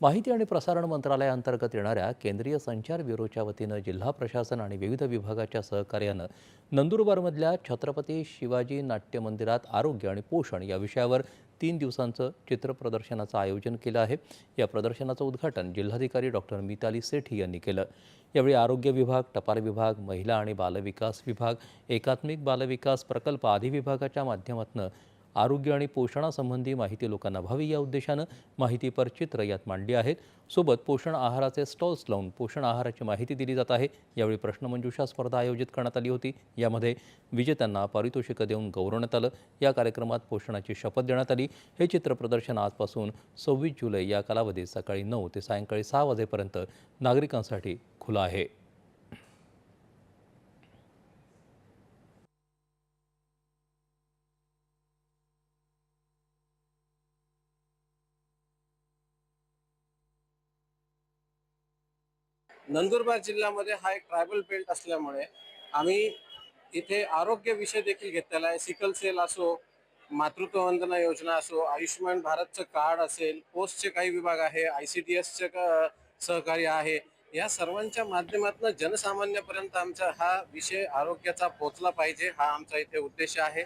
माहिती आणि प्रसारण मंत्रालयाअंतर्गत येणाऱ्या केंद्रीय संचार ब्युरोच्या वतीनं जिल्हा प्रशासन आणि विविध विभागाच्या सहकार्यानं नंदुरबारमधल्या छत्रपती शिवाजी नाट्य मंदिरात आरोग्य आणि पोषण या विषयावर तीन दिवसांचं चित्र प्रदर्शनाचं आयोजन केलं आहे. या प्रदर्शनाचं उद्घाटन जिल्हाधिकारी डॉक्टर मिताली सेठी यांनी केलं. यावेळी आरोग्य विभाग टपाल विभाग महिला आणि बालविकास विभाग एकात्मिक बालविकास प्रकल्प आदी विभागाच्या माध्यमातून आरोग्य आणि पोषणासंबंधी माहिती लोकांना व्हावी या उद्देशानं माहितीपर चित्र यात मांडली आहेत. सोबत पोषण आहाराचे स्टॉल्स लावून पोषण आहाराची माहिती दिली जात आहे. यावेळी प्रश्नमंजुषा स्पर्धा आयोजित करण्यात आली होती. यामध्ये विजेत्यांना पारितोषिकं देऊन गौरवण्यात आलं. या कार्यक्रमात पोषणाची शपथ देण्यात आली. हे चित्र प्रदर्शन आजपासून सव्वीस जुलै या कालावधीत सकाळी नऊ ते सायंकाळी सहा वाजेपर्यंत नागरिकांसाठी खुलं आहे. नंदुरबार जिल्ह्यामध्ये हा एक ट्रायबल बेल्ट असल्यामुळे आम्ही इथे आरोग्य विषय देखील घेतलेला आहे. सिकल सेल असो मातृत्व वंदना योजना असो आयुष्यमान भारतचं कार्ड असेल पोस्टचे काही विभाग आहे आय सी डी एसचे सहकार्य आहे या सर्वांच्या माध्यमातून जनसामान्यापर्यंत आमचा हा विषय आरोग्याचा पोचला पाहिजे हा आमचा इथे उद्देश आहे.